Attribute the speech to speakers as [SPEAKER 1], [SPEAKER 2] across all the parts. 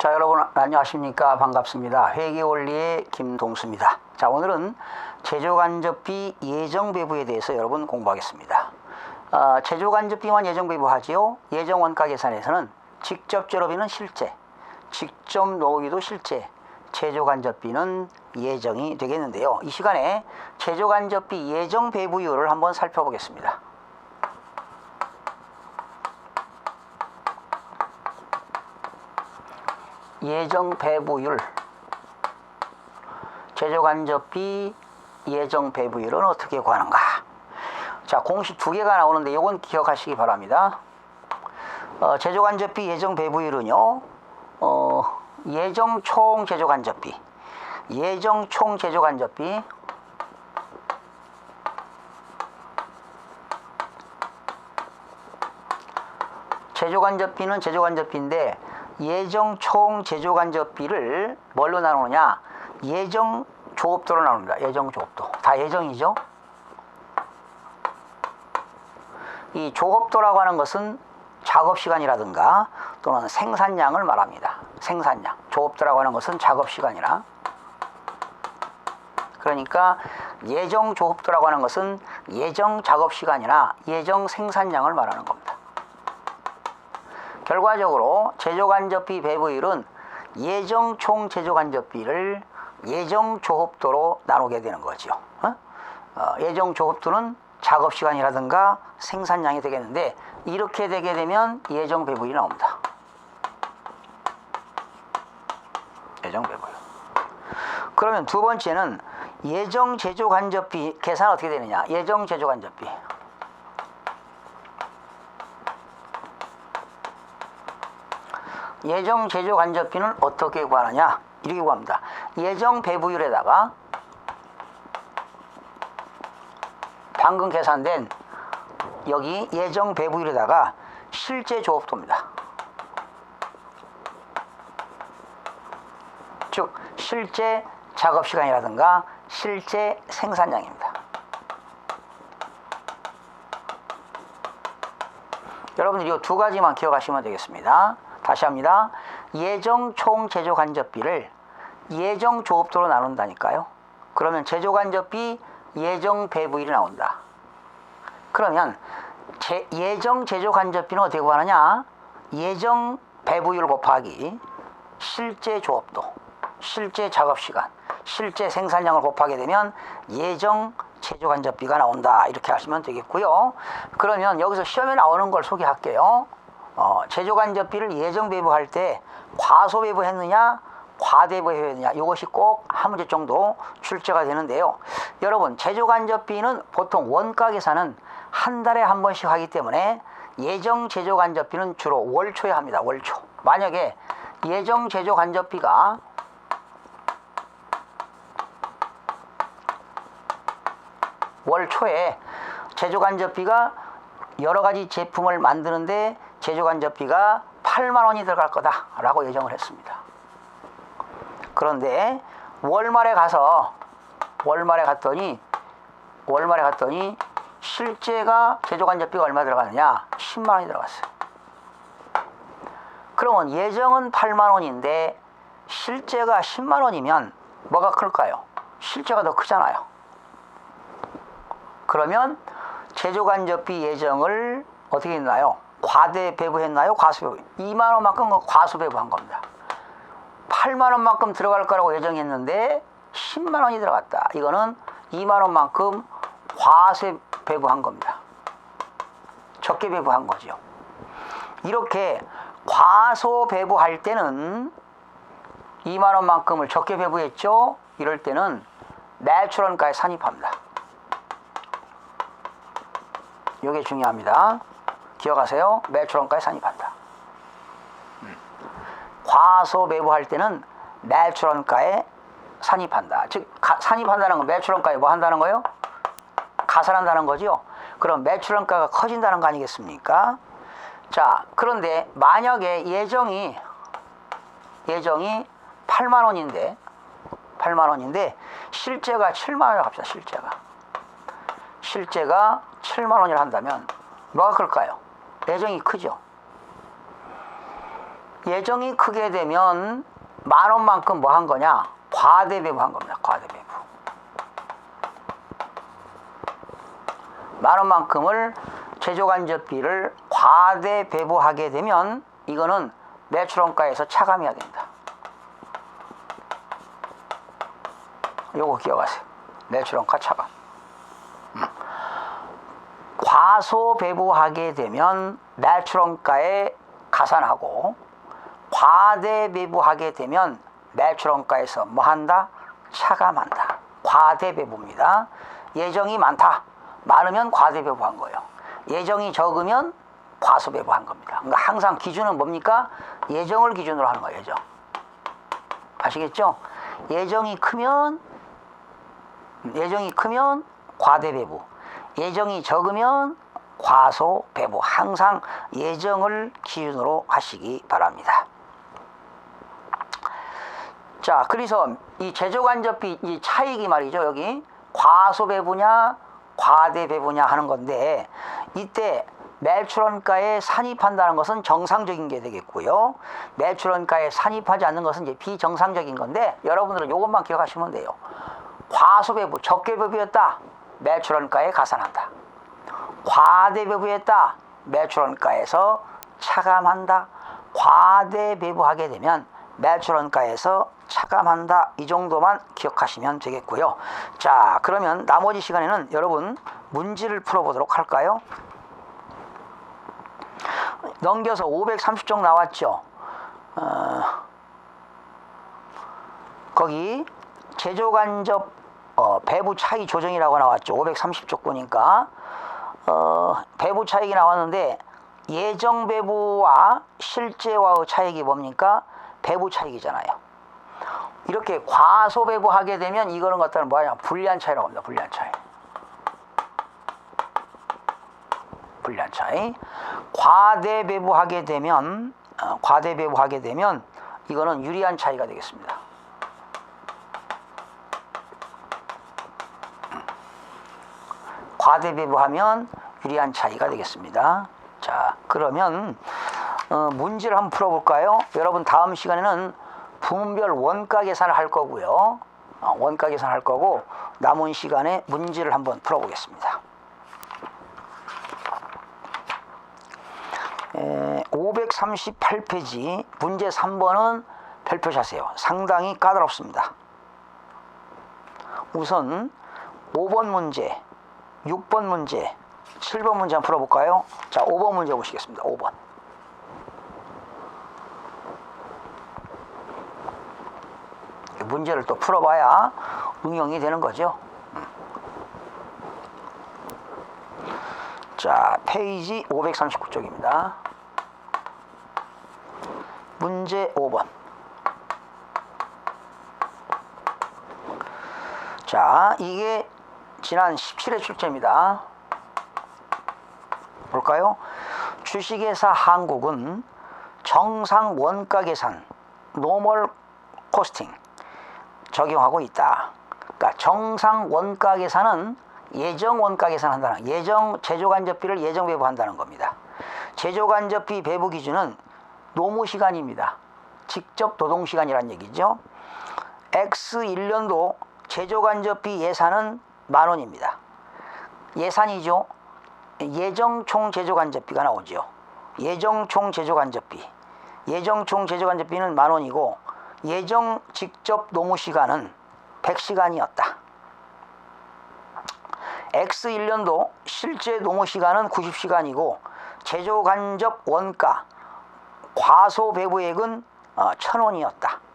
[SPEAKER 1] 자 여러분 안녕하십니까? 반갑습니다. 회계원리의 김동수입니다. 자 오늘은 제조간접비 예정배부에 대해서 여러분 공부하겠습니다. 어, 제조간접비만 예정배부 하지요? 예정원가 계산에서는 직접 제로비는 실제 직접 노기도 실제 제조간접비는 예정이 되겠는데요. 이 시간에 제조간접비 예정배부율을 한번 살펴보겠습니다 예정 배부율. 제조간접비 예정 배부율은 어떻게 구하는가? 자 공식 두 개가 나오는데 이건 기억하시기 바랍니다. 어, 제조간접비 예정 배부율은요 어, 예정 총 제조간접비. 예정 총 제조간접비. 제조간접비는 제조간접비인데 예정 총 제조 간접비를 뭘로 나누느냐? 예정 조업도로 나눕니다. 예정 조업도. 다 예정이죠? 이 조업도라고 하는 것은 작업 시간이라든가 또는 생산량을 말합니다. 생산량. 조업도라고 하는 것은 작업 시간이라. 그러니까 예정 조업도라고 하는 것은 예정 작업 시간이나 예정 생산량을 말하는 겁니다. 결과적으로 제조간접비 배부율은 예정 총 제조간접비를 예정 조업도로 나누게 되는 거죠. 어? 어, 예정 조업도는 작업 시간이라든가 생산량이 되겠는데 이렇게 되게 되면 예정 배부율이 나옵니다. 예정 배부율. 그러면 두 번째는 예정 제조 간접비 계산 어떻게 되느냐? 예정 제조 간접비. 예정 제조 간접비는 어떻게 구하느냐? 이렇게 구합니다. 예정 배부율에다가 방금 계산된 여기 예정 배부율에다가 실제 조업도입니다. 즉 실제 작업 시간이라든가 실제 생산량입니다. 여러분들 이 두 가지만 기억하시면 되겠습니다. 다시 합니다. 예정 총 제조 간접비를 예정 조업도로 나눈다니까요. 그러면 제조 간접비 예정 배부일이 나온다. 그러면 제, 예정 제조 간접비는 어떻게 구하느냐? 예정 배부율 곱하기 실제 조업도, 실제 작업 시간, 실제 생산량을 곱하게 되면 예정 제조 간접비가 나온다. 이렇게 하시면 되겠고요. 그러면 여기서 시험에 나오는 걸 소개할게요. 어, 제조간접비를 예정 배부할 때 과소 배부했느냐 과대 배부했느냐 이것이 꼭 한 문제 정도 출제가 되는데요. 여러분 제조간접비는 보통 원가 계산은 한 달에 한 번씩 하기 때문에 예정 제조간접비는 주로 월초에 합니다. 월초. 만약에 예정 제조간접비가 월 초에 제조간접비가 여러 가지 제품을 만드는데 제조간접비가 8만 원이 들어갈 거다라고 예정을 했습니다. 그런데 월말에 가서 월말에 갔더니 월말에 갔더니 실제가 제조간접비가 얼마 들어가느냐? 10만 원이 들어갔어요. 그러면 예정은 8만 원인데 실제가 10만 원이면 뭐가 클까요? 실제가 더 크잖아요. 그러면 제조간접비 예정을 어떻게 했나요? 과대 배부했나요? 과수 배부. 2만 원만큼 과수 배부한 겁니다. 8만 원만큼 들어갈 거라고 예정했는데 10만 원이 들어갔다. 이거는 2만 원만큼 과세 배부한 겁니다. 적게 배부한 거죠. 이렇게 과소 배부할 때는 2만 원만큼을 적게 배부했죠. 이럴 때는 내추럴가에 산입합니다. 이게 중요합니다. 기억하세요. 매출원가에 산입한다. 음. 과소 배부할 때는 매출원가에 산입한다. 즉 가, 산입한다는 건 매출원가에 뭐 한다는 거예요? 가산한다는 거죠. 그럼 매출원가가 커진다는 거 아니겠습니까? 자, 그런데 만약에 예정이 예정이 8만 원인데 8만 원인데 실제가 7만 원을 합시다. 실제가 실제가 7만 원이라 한다면 뭐가 클까요? 배정이 크죠. 예정이 크게 되면 만 원만큼 뭐 한 거냐? 과대배부 한 겁니다. 과대배부. 만 원만큼을 제조간접비를 과대배부하게 되면 이거는 매출원가에서 차감해야 된다. 요거 기억하세요. 매출원가 차감. 음. 과소배부하게 되면 매출원가에 가산하고 과대배부하게 되면 매출원가에서 뭐 한다? 차감한다. 과대배부입니다. 예정이 많다. 많으면 과대배부한 거예요. 예정이 적으면 과소배부한 겁니다. 그러니까 항상 기준은 뭡니까? 예정을 기준으로 하는 거예요. 예정. 아시겠죠? 예정이 크면 예정이 크면 과대배부, 예정이 적으면 과소 배부. 항상 예정을 기준으로 하시기 바랍니다. 자, 그래서 이 제조간접비 이 차익이 말이죠. 여기 과소 배부냐 과대 배부냐 하는 건데 이때 매출원가에 산입한다는 것은 정상적인 게 되겠고요. 매출원가에 산입하지 않는 것은 이제 비정상적인 건데 여러분들은 이것만 기억하시면 돼요. 과소배부 적게 배부였다. 매출원가에 가산한다. 과대배부했다. 매출원가에서 차감한다. 과대배부하게 되면 매출원가에서 차감한다. 이 정도만 기억하시면 되겠고요. 자, 그러면 나머지 시간에는 여러분 문제를 풀어보도록 할까요? 넘겨서 530쪽 나왔죠. 어, 거기 제조간접 어, 배부 차이 조정이라고 나왔죠. 530쪽 보니까 어, 배부 차익이 나왔는데 예정 배부와 실제와의 차익이 뭡니까? 배부 차익이잖아요. 이렇게 과소 배부하게 되면 이거는 갖다는 뭐냐? 불리한 차이라고 합니다. 불리한 차이. 불리한 차이. 과대 배부하게 되면 어, 과대 배부하게 되면 이거는 유리한 차이가 되겠습니다. 과대 배부하면 유리한 차이가 되겠습니다. 자, 그러면 어, 문제를 한번 풀어볼까요? 여러분 다음 시간에는 부문별 원가 계산을 할 거고요. 어, 원가 계산 할 거고 남은 시간에 문제를 한번 풀어보겠습니다. 에, 538페이지 문제 3번은 별표샷이에요. 상당히 까다롭습니다. 우선 5번 문제, 6번 문제, 7번 문제 한번 풀어볼까요? 자, 5번 문제 보시겠습니다. 5번. 문제를 또 풀어봐야 응용이 되는 거죠. 음. 자, 페이지 539쪽입니다. 문제 5번. 자, 이게 지난 17회 출제입니다. 볼까요? 주식회사 한국은 정상 원가 계산, 노멀 코스팅 적용하고 있다. 그러니까 정상 원가 계산은 예정 원가 계산한다는 예정 제조 간접비를 예정 배부한다는 겁니다. 제조 간접비 배부 기준은 노무 시간입니다. 직접 노동 시간이란 얘기죠. X 1년도 제조 간접비 예산은 만 원입니다. 예산이죠. 예정 총 제조 간접비가 나오죠. 예정 총 제조 간접비. 예정 총 제조 간접비는 만 원이고 예정 직접 노무 시간은 100시간이었다. X 1년도 실제 노무 시간은 90시간이고 제조 간접 원가 과소 배부액은 어, 1000원이었다.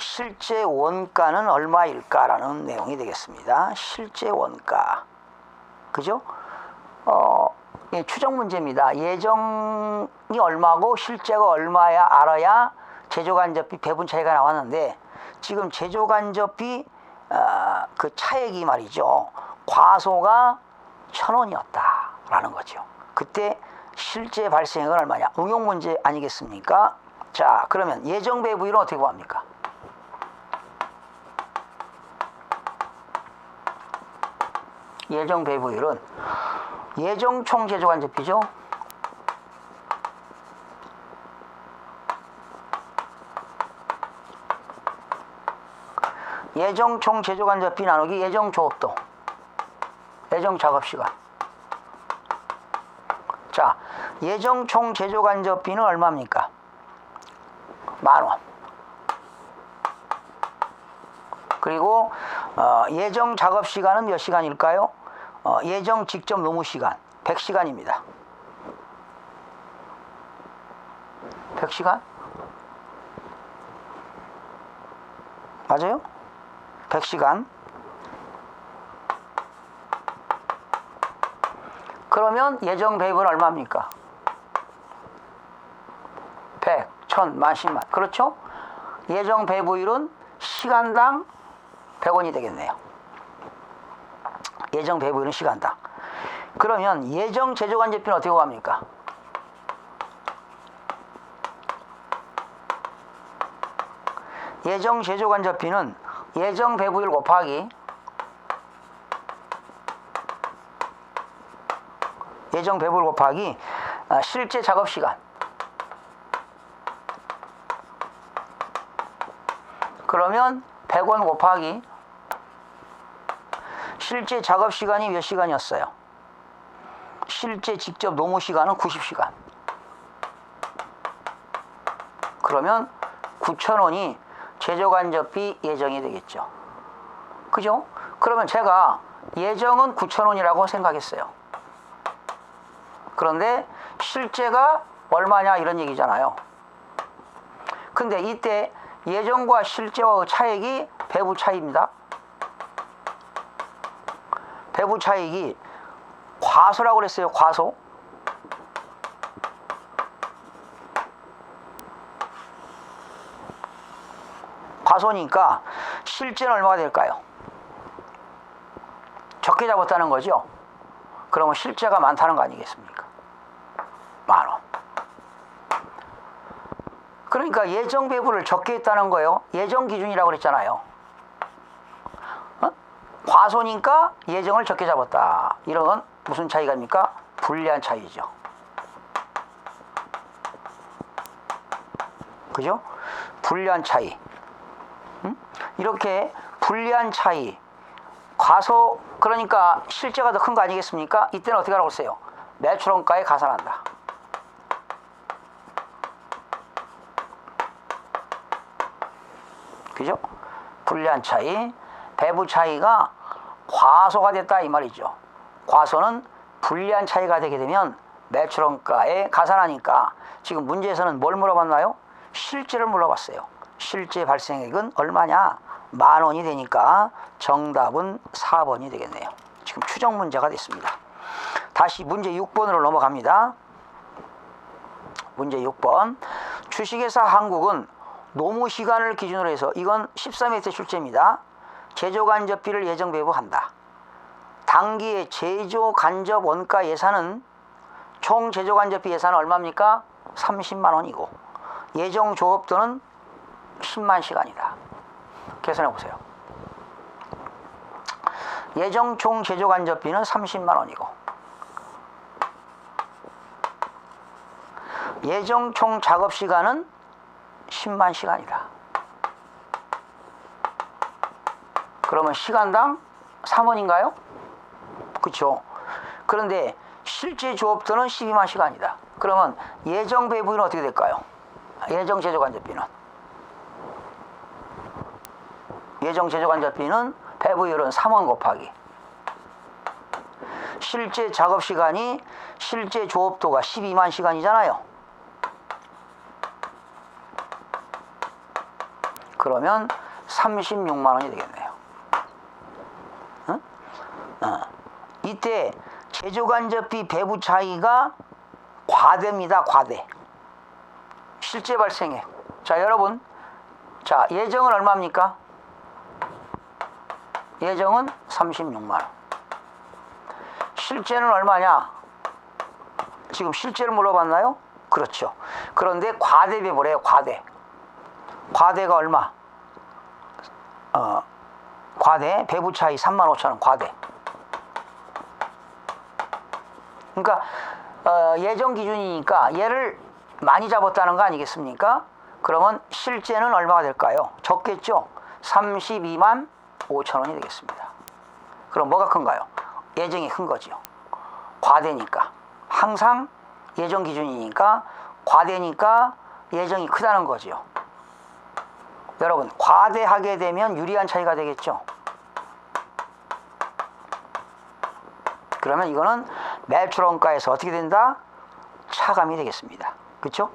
[SPEAKER 1] 실제 원가는 얼마일까라는 내용이 되겠습니다. 실제 원가. 그죠? 어, 예, 추정 문제입니다. 예정이 얼마고 실제가 얼마야 알아야 제조간접비 배분 차이가 나왔는데 지금 제조간접비 어, 그 차액이 말이죠. 과소가 천 원이었다라는 거죠. 그때 실제 발생액은 얼마냐? 응용 문제 아니겠습니까? 자, 그러면 예정 배부율은 어떻게 구합니까? 예정 배부율은 예정 총 제조 간접비죠. 예정 총 제조 간접비 나누기 예정 조업도 예정 작업시간 자 예정 총 제조간접비는 얼마입니까? 만원 그리고 어, 예정 작업시간은 몇 시간일까요? 어, 예정 직접 노무 시간 100시간입니다 100시간? 맞아요? 100시간. 그러면 예정 배입은 얼마입니까? 100, 1000, 만, 10만. 그렇죠? 예정 배부율은 시간당 100원이 되겠네요. 예정 배부율은 시간당. 그러면 예정 제조관제비는 어떻게 구합니까? 예정 제조간접비는 예정 배부율 곱하기 예정 배부율 곱하기 아, 실제 작업 시간 그러면 100원 곱하기 실제 작업 시간이 몇 시간이었어요? 실제 직접 노무 시간은 90시간 그러면 9,000원이 제조간접비 예정이 되겠죠. 그죠? 그러면 제가 예정은 9,000원이라고 생각했어요. 그런데 실제가 얼마냐 이런 얘기잖아요. 근데 이때 예정과 실제와의 차액이 배부 차이입니다. 배부 차익이 과소라고 그랬어요. 과소. 과소니까 실제는 얼마가 될까요? 적게 잡았다는 거죠. 그러면 실제가 많다는 거 아니겠습니까? 만 원. 그러니까 예정 배부를 적게 했다는 거예요. 예정 기준이라고 그랬잖아요. 어? 과소니까 예정을 적게 잡았다. 이런 건 무슨 차이가입니까? 불리한 차이죠. 그죠? 불리한 차이. 이렇게 불리한 차이, 과소 그러니까 실제가 더 큰 거 아니겠습니까? 이때는 어떻게 하라고 했어요? 매출원가에 가산한다. 그죠? 불리한 차이, 배부 차이가 과소가 됐다 이 말이죠. 과소는 불리한 차이가 되게 되면 매출원가에 가산하니까 지금 문제에서는 뭘 물어봤나요? 실제를 물어봤어요. 실제 발생액은 얼마냐? 만 원이 되니까 정답은 4번이 되겠네요. 지금 추정 문제가 됐습니다. 다시 문제 6번으로 넘어갑니다. 문제 6번. 주식회사 한국은 노무 시간을 기준으로 해서 이건 13회 출제입니다. 제조 간접비를 예정 배부한다. 당기의 제조 간접 원가 예산은 총 제조 간접비 예산은 얼마입니까? 30만 원이고 예정 조업도는 10만 시간이다. 계산해 보세요. 예정 총 제조 간접비는 30만 원이고 예정 총 작업 시간은 10만 시간이다. 그러면 시간당 3원인가요? 그렇죠. 그런데 실제 조업도는 12만 시간이다. 그러면 예정 배부는 어떻게 될까요? 예정 제조 간접비는 예정 제조 간접비는 배부율은 3원 곱하기 실제 작업 시간이 실제 조업도가 12만 시간이잖아요. 그러면 36만 원이 되겠네요. 응? 어. 이때 제조간접비 배부 차이가 과대입니다. 과대. 실제 발생액. 자, 여러분. 자, 예정은 얼마입니까? 예정은 36만 원. 실제는 얼마냐? 지금 실제를 물어봤나요? 그렇죠. 그런데 과대 배부래요. 과대. 과대가 얼마? 어, 과대 배부 차이 3만 5천 원 과대. 그러니까 어, 예정 기준이니까 얘를 많이 잡았다는 거 아니겠습니까? 그러면 실제는 얼마가 될까요? 적겠죠. 32만 5천 원이 되겠습니다. 그럼 뭐가 큰가요? 예정이 큰 거지요. 과대니까. 항상 예정 기준이니까 과대니까 예정이 크다는 거지요. 여러분, 과대하게 되면 유리한 차이가 되겠죠. 그러면 이거는 매출 원가에서 어떻게 된다? 차감이 되겠습니다. 그렇죠?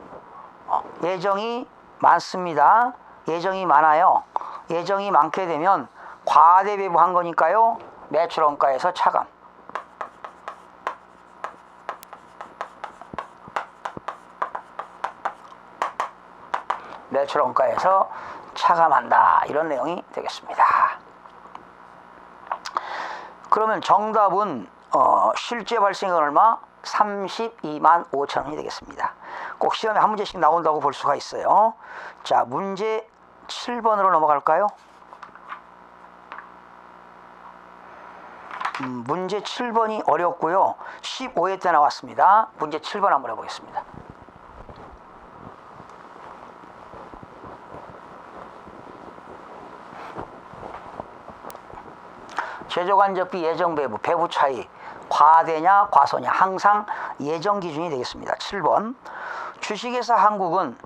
[SPEAKER 1] 어, 예정이 많습니다. 예정이 많아요. 예정이 많게 되면 과대 배부한 거니까요. 매출 원가에서 차감. 매출 원가에서 차감한다. 이런 내용이 되겠습니다. 그러면 정답은 어, 실제 발생은 얼마? 32만 5천 원이 되겠습니다. 꼭 시험에 한 문제씩 나온다고 볼 수가 있어요. 자, 문제 7번으로 넘어갈까요? 음, 문제 7번이 어렵고요. 15회 때 나왔습니다. 문제 7번 한번 해보겠습니다. 제조간접비 예정 배부 배부 차이 과대냐 과소냐 항상 예정 기준이 되겠습니다. 7번 주식회사 한국은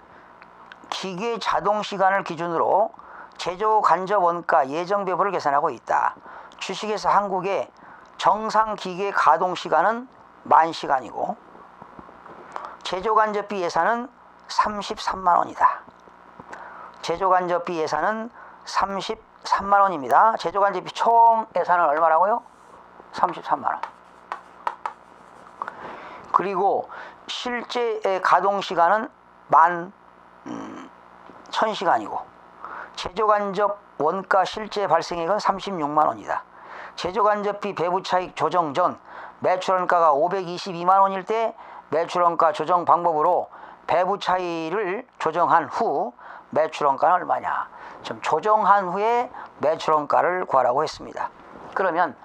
[SPEAKER 1] 기계 자동 시간을 기준으로 제조 간접 원가 예정 배부를 계산하고 있다. 주식회사 한국의 정상 기계 가동 시간은 만 시간이고 제조 간접비 예산은 33만 원이다. 제조 간접비 예산은 33만 원입니다. 제조 간접비 총 예산은 얼마라고요? 33만 원. 그리고 실제 가동 시간은 만 음, 1000시간이고 제조 간접 원가 실제 발생액은 36만 원이다. 제조 간접비 배부 차익 조정 전 매출 원가가 522만 원일 때 매출 원가 조정 방법으로 배부 차이를 조정한 후 매출 원가는 얼마냐? 좀 조정한 후에 매출 원가를 구하라고 했습니다. 그러면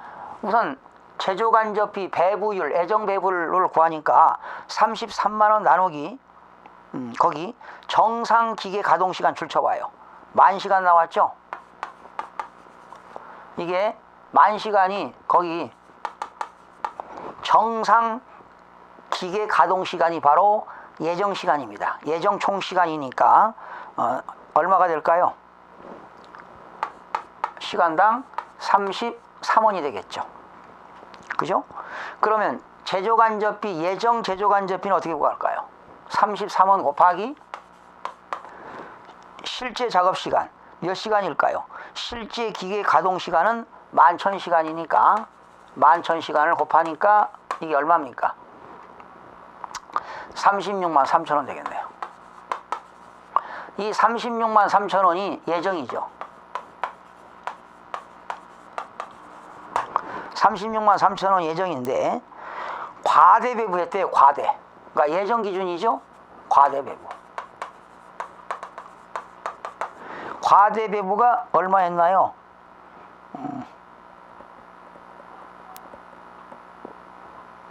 [SPEAKER 1] 우선 제조 간접비 배부율, 애정 배부를 구하니까 33만 원 나누기 음, 거기 정상 기계 가동 시간 줄쳐봐요. 만 시간 나왔죠? 이게 만 시간이 거기 정상 기계 가동 시간이 바로 예정 시간입니다. 예정 총 시간이니까 어, 얼마가 될까요? 시간당 33원이 되겠죠. 그죠? 그러면 제조간접비 예정 제조간접비는 어떻게 구할까요? 33원 곱하기 실제 작업 시간 몇 시간일까요? 실제 기계 가동 시간은 11,000시간이니까 11,000시간을 곱하니까 이게 얼마입니까? 36만 3천 원 되겠네요. 이 36만 3천 원이 예정이죠. 36만 3천 원 예정인데 과대 배부했대요. 과대. 그러니까 예정 기준이죠. 과대 배부. 과대 배부가 얼마였나요? 음.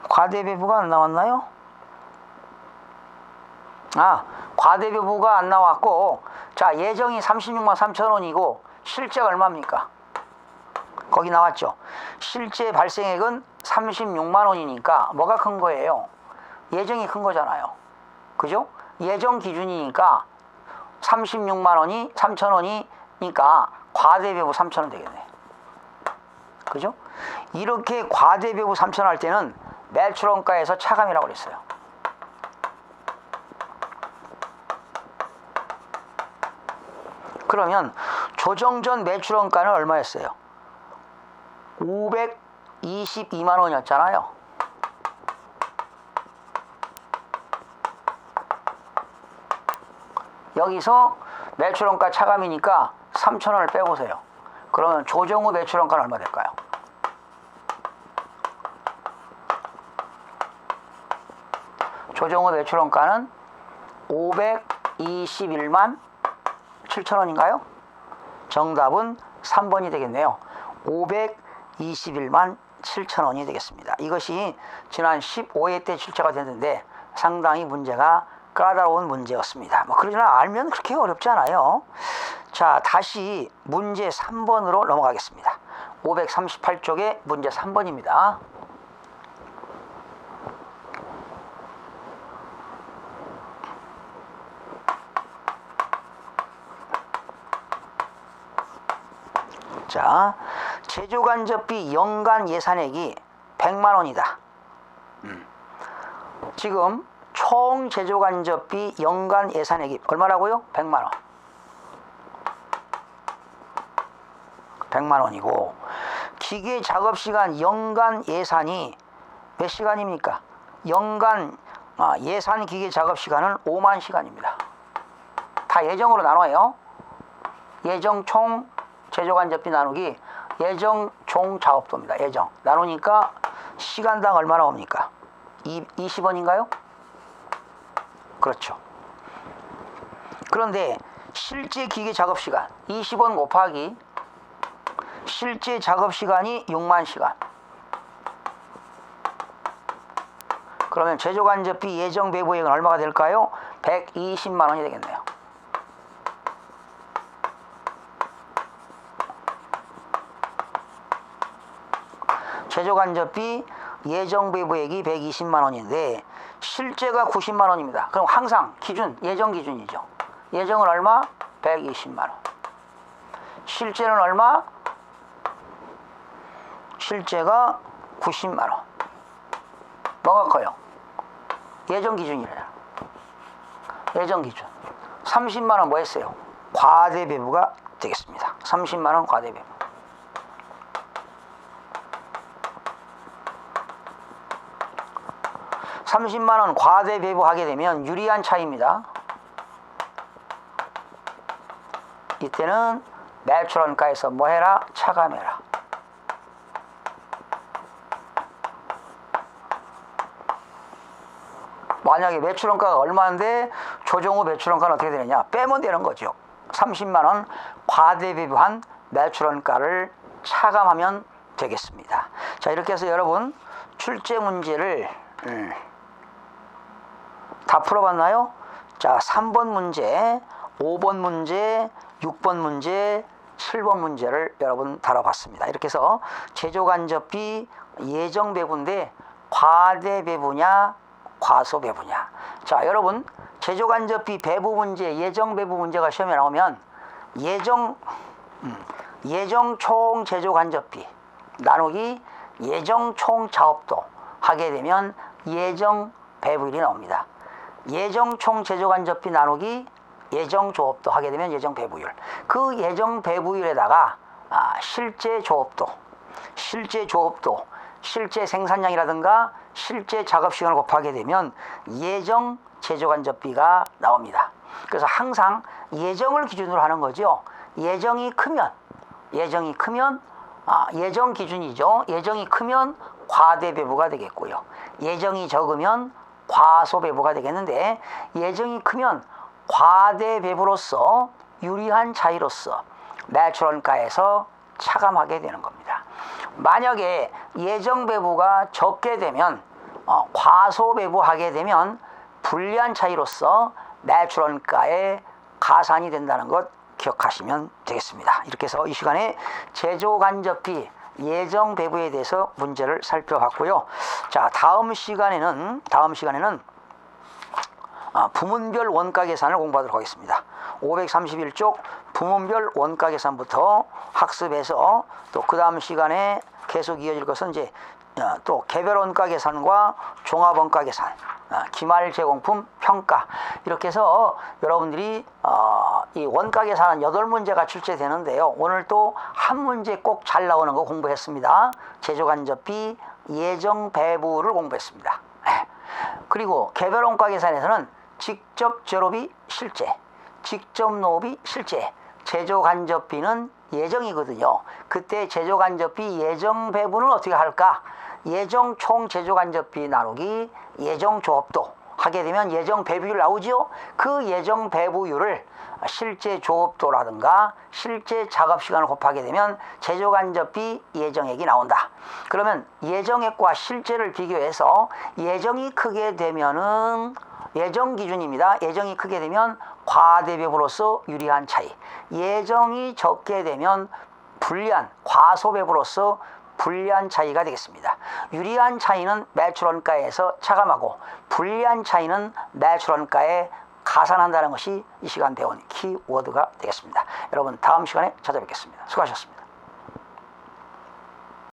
[SPEAKER 1] 과대 배부가 안 나왔나요? 아, 과대 배부가 안 나왔고 자, 예정이 36만 3천 원이고 실제가 얼마입니까? 거기 나왔죠. 실제 발생액은 36만 원이니까 뭐가 큰 거예요? 예정이 큰 거잖아요. 그죠? 예정 기준이니까 36만 원이 3천 원이니까 과대배부 3천 원 되겠네. 그죠? 이렇게 과대배부 3천 원할 때는 매출 원가에서 차감이라고 그랬어요. 그러면 조정 전 매출 원가는 얼마였어요? 522만 원이었잖아요. 여기서 매출원가 차감이니까 3천 원을 빼보세요. 그러면 조정 후 매출원가는 얼마 될까요? 조정 후 매출원가는 521만 7천 원인가요? 정답은 3번이 되겠네요. 521만 7천 원이 되겠습니다. 이것이 지난 15회 때 출제가 됐는데 상당히 문제가 까다로운 문제였습니다. 뭐 그러나 알면 그렇게 어렵지 않아요. 자, 다시 문제 3번으로 넘어가겠습니다. 538쪽에 문제 3번입니다. 자, 제조간접비 연간 예산액이 100만 원이다. 음. 지금 총 제조간접비 연간 예산액이 얼마라고요? 100만 원. 100만 원이고 기계 작업 시간 연간 예산이 몇 시간입니까? 연간 아, 예산 기계 작업 시간은 5만 시간입니다. 다 예정으로 나눠요. 예정 총 제조간접비 나누기 예정 총 작업도입니다. 예정 나누니까 시간당 얼마나 옵니까? 20원인가요? 그렇죠. 그런데 실제 기계 작업 시간 20원 곱하기 실제 작업 시간이 6만 시간. 그러면 제조간접비 예정 배부액은 얼마가 될까요? 120만 원이 되겠네요. 제조간접비 예정 배부액이 120만 원인데 실제가 90만 원입니다. 그럼 항상 기준 예정 기준이죠. 예정은 얼마? 120만 원. 실제는 얼마? 실제가 90만 원. 뭐가 커요? 예정 기준이래요. 예정 기준. 30만 원 뭐 했어요? 과대 배부가 되겠습니다. 30만 원 과대 배부. 삼십만 원 과대 배부하게 되면 유리한 차입니다. 이때는 매출원가에서 뭐 해라? 차감해라. 만약에 매출원가가 얼마인데 조정 후 매출원가는 어떻게 되느냐? 빼면 되는 거죠. 30만 원 과대 배부한 매출원가를 차감하면 되겠습니다. 자 이렇게 해서 여러분 출제 문제를 음, 다 풀어봤나요? 자 3번 문제, 5번 문제, 6번 문제, 7번 문제를 여러분 다뤄봤습니다. 이렇게 해서 제조간접비 예정 배부인데 과대 배부냐 과소 배부냐. 자, 여러분 제조간접비 배부 문제, 예정 배부 문제가 시험에 나오면 예정 음, 예정 총 제조간접비 나누기 예정 총 작업도 하게 되면 예정 배부율이 나옵니다. 예정 총 제조간접비 나누기 예정 조업도 하게 되면 예정 배부율. 그 예정 배부율에다가 아, 실제 조업도, 실제 조업도, 실제 생산량이라든가 실제 작업 시간을 곱하게 되면 예정 제조간접비가 나옵니다. 그래서 항상 예정을 기준으로 하는 거죠. 예정이 크면 예정이 크면 아, 예정 기준이죠. 예정이 크면 과대 배부가 되겠고요. 예정이 적으면 과소 배부가 되겠는데 예정이 크면 과대 배부로서 유리한 차이로서 매출원가에서 차감하게 되는 겁니다. 만약에 예정 배부가 적게 되면 어, 과소 배부하게 되면 불리한 차이로서 매출원가에 가산이 된다는 것 기억하시면 되겠습니다. 이렇게 해서 이 시간에 제조간접비 예정 배부에 대해서 문제를 살펴봤고요. 자, 다음 시간에는 다음 시간에는 아, 부문별 원가 계산을 공부하도록 하겠습니다. 531쪽 부문별 원가 계산부터 학습해서 또 그 다음 시간에 계속 이어질 것은 이제 어, 또 개별 원가 계산과 종합 원가 계산, 어, 기말 제공품 평가 이렇게 해서 여러분들이 어, 이 원가 계산은 여덟 문제가 출제되는데요. 오늘 또 한 문제 꼭 잘 나오는 거 공부했습니다. 제조 간접비 예정 배부를 공부했습니다. 예. 그리고 개별 원가 계산에서는 직접 제로비 실제, 직접 노비 실제, 제조 간접비는 예정이거든요. 그때 제조 간접비 예정 배분은 어떻게 할까? 예정 총 제조 간접비 나누기 예정 조업도 하게 되면 예정 배부율 나오죠. 그 예정 배부율을 실제 조업도라든가 실제 작업 시간을 곱하게 되면 제조 간접비 예정액이 나온다. 그러면 예정액과 실제를 비교해서 예정이 크게 되면은 예정 기준입니다. 예정이 크게 되면 과대배부로서 유리한 차이. 예정이 적게 되면 불리한 과소배부로서 불리한 차이가 되겠습니다. 유리한 차이는 매출원가에서 차감하고 불리한 차이는 매출원가에 가산한다는 것이 이 시간 배운 키워드가 되겠습니다. 여러분 다음 시간에 찾아뵙겠습니다. 수고하셨습니다.